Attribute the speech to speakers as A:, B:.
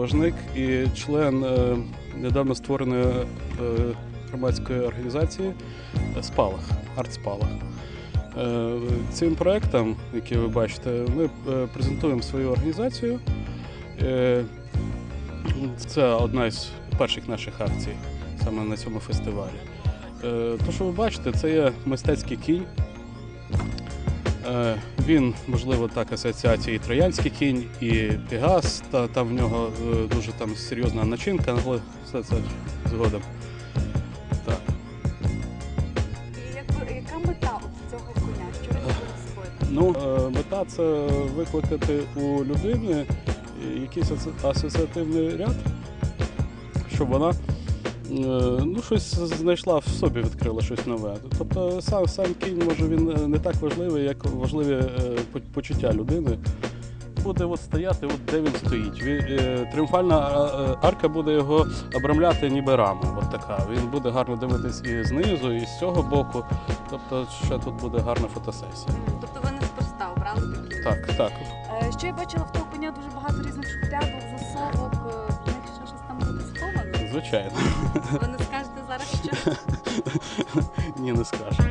A: монтажник і член е, недавно створеної е, громадської організації Спалах, Артспалах. Е, Цим проектом, який ви бачите, ми е, презентуємо свою організацію. Е, Це одна із перших наших акцій саме на цьому фестивалі. Е, То, що ви бачите, це є мистецький кінь. Е, Він, можливо, так асоціація і Троянський кінь, і Пегас, та там в нього е, дуже там серйозна начинка, але все це згодом. Так.
B: І яка мета от цього коня? Що він робить собою?
A: Ну, е, мета це викликати у людини якийсь асоціативний ряд, щоб вона ну, щось знайшла в собі, відкрила щось нове. Тобто сам, сам кінь, може, він е, не так важливий, як важливі е, почуття людини. Буде от стояти, от де він стоїть. Він, е, тріумфальна е, е, арка буде його обрамляти ніби рама. От така. Він буде гарно дивитись і знизу, і з цього боку. Тобто ще тут буде гарна фотосесія.
B: Тобто ви неспроста обрали такі.
A: Так, так.
B: Е, Що я бачила в того коня дуже багато різних шухлядок, засовок, е, ще щось там буде.
A: Звичайно.
B: Ви не скажете зараз, що
A: Ні, не скажу.